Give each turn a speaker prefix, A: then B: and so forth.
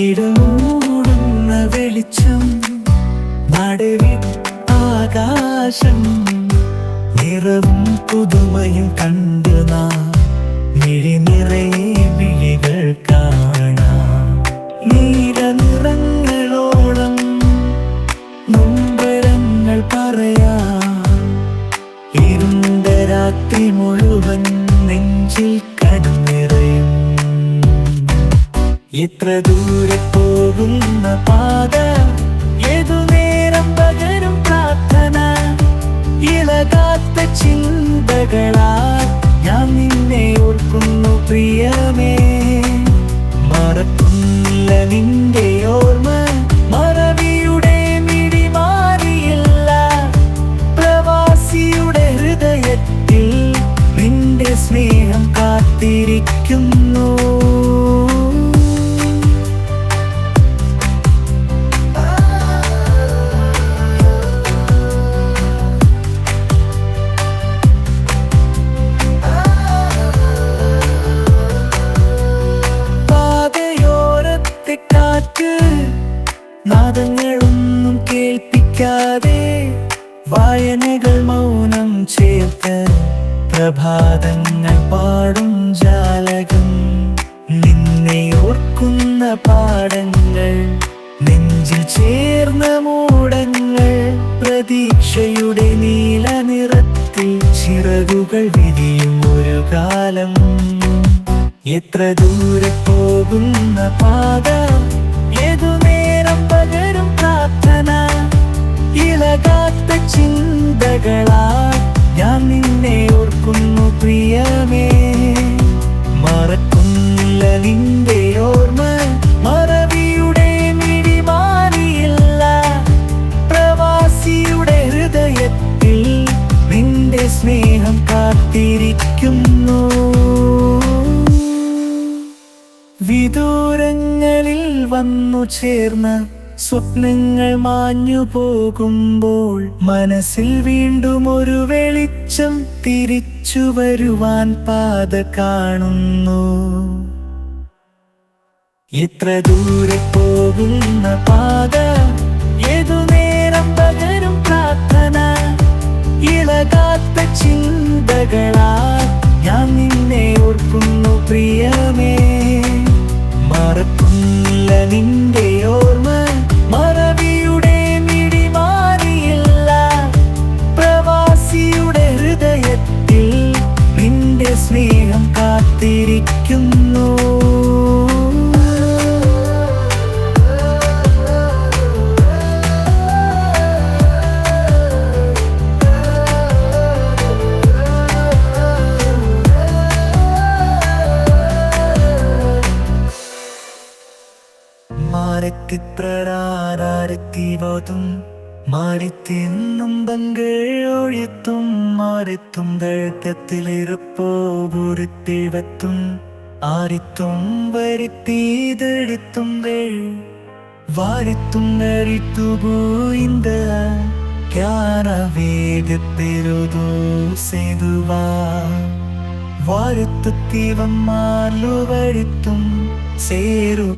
A: ഇടമൂടുന്ന വെളിച്ചം നടുവി ആകാശം നിറവും പുതുമയും കണ്ടു നാം. മിഴി നിറയെ വിഴികൾ കാണാം. നീരനിറങ്ങളോളം നൊമ്പരങ്ങൾ പറയാം. ഇരുണ്ട രാത്രി മുഴുവൻ നെഞ്ചിൽ എത്ര ദൂരെ പോകുന്ന പാത ഏതു നേരം പകരും പ്രാർത്ഥന ഇളകാത്ത ചിന്തകളാ. ഞാൻ നിന്നെ ഓർക്കുന്നു പ്രിയമേ. മറക്കുന്നില്ല നിന്റെ മൗനം ചേർത്ത് പ്രഭാതങ്ങൾ പാടും ജാലകം. നിന്നെ ഓർക്കുന്ന പാടങ്ങൾ നെഞ്ചിൽ ചേർന്ന മൂടങ്ങൾ പ്രതീക്ഷയുടെ നീല നിറത്തിൽ ചിറകുകൾ വിരിയും ഒരു കാലം. എത്ര ദൂരെ പോകുന്ന പാത ഏതു നേരം പകരും പ്രാർത്ഥന ഇളകാത്ത ചിന്തകളാ ഞാൻ നിന്നെ ഓർക്കുന്നു പ്രിയമേ. മറക്കുന്നില്ല നിന്റെ ഓർമ്മ മറവിയുടെ മിടിമാനിയില്ല പ്രവാസിയുടെ ഹൃദയത്തിൽ നിന്റെ സ്നേഹം കാത്തിരിക്കുന്നു. വിദൂരങ്ങളിൽ വന്നു ചേർന്ന സ്വപ്നങ്ങൾ മാഞ്ഞു പോകുമ്പോൾ മനസ്സിൽ വീണ്ടും ഒരു വെളിച്ചം തിരിച്ചു വരുവാൻ പാത കാണുന്നു. എത്ര ദൂരെ പോകുന്ന പാത ഏതു നേരം പകരും പ്രാർത്ഥന ഇളകാത്ത ചിന്തകളാ ഞാൻ നിന്നെ ഓർക്കുന്നു പ്രിയമേ. മറക്കുന്നില്ല നിന്റെ ഓർമ്മ മാരത്തിപ്രടാരാരത്തിവതും മാറിത്തെന്നും പങ്കൾ ഒഴിത്തും. മാറിത്തും തഴുത്തത്തിലിരുപ്പോപുരുത്തിഴത്തും ആരിത്തും വരുത്തീതെഴുത്തുങ്കൾ വാരിത്തും നരിത്തുപോയിന്ത ധ്യാനവേദത്തെരുതോ സെതുവാ. വാഴ്ത്തു തീവന്മാർലു വഴുത്തും സേരു